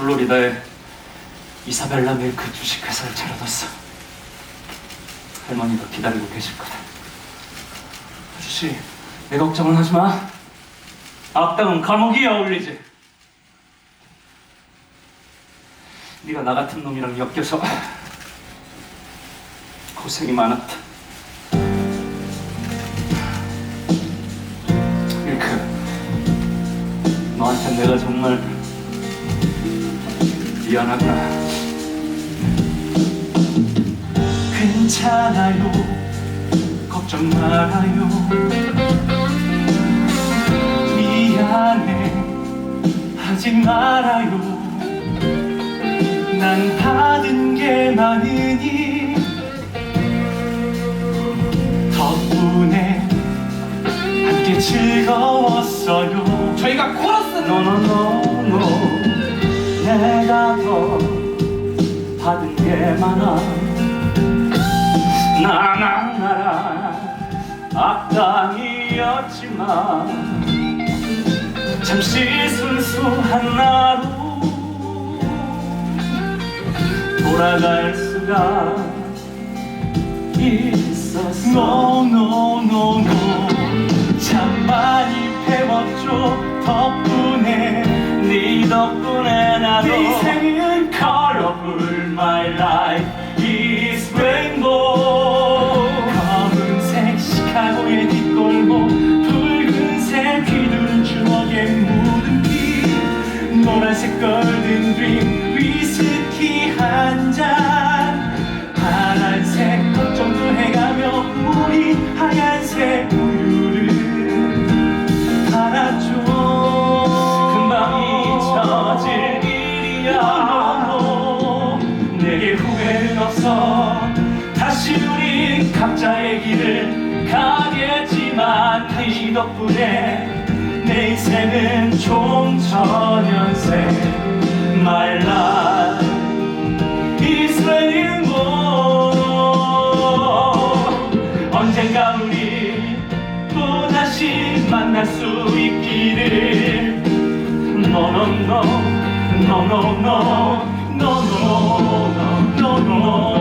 플로리다에 이사벨라 밀크 주식회사를 차려뒀어. 할머니가 기다리고 계실 거다. 아저씨, 내 걱정은 하지 마. 악당은 감옥이 어울리지. 네가 나 같은 놈이랑 엮여서 고생이 많았다. 밀크, 너한테 내가 정말 미안하구나. 괜찮아요. 걱정 말아요. 미안해. 하지 말아요. 난 받은 게 많으니 덕분에 함께 즐거웠어요. 저희가 코러스는 노노노노 나나나라 악당이었지만 잠시 순수한 나로 돌아갈 수가 있었어. No no 많이 배웠죠 하얀색 우유를 알았죠 금방 잊혀질 일이야. 내게 후회는 없어. 다시 우리 각자의 길을 가겠지만 네 덕분에 내 인생은 총천연색 다시 만날 수 있기를 no No no no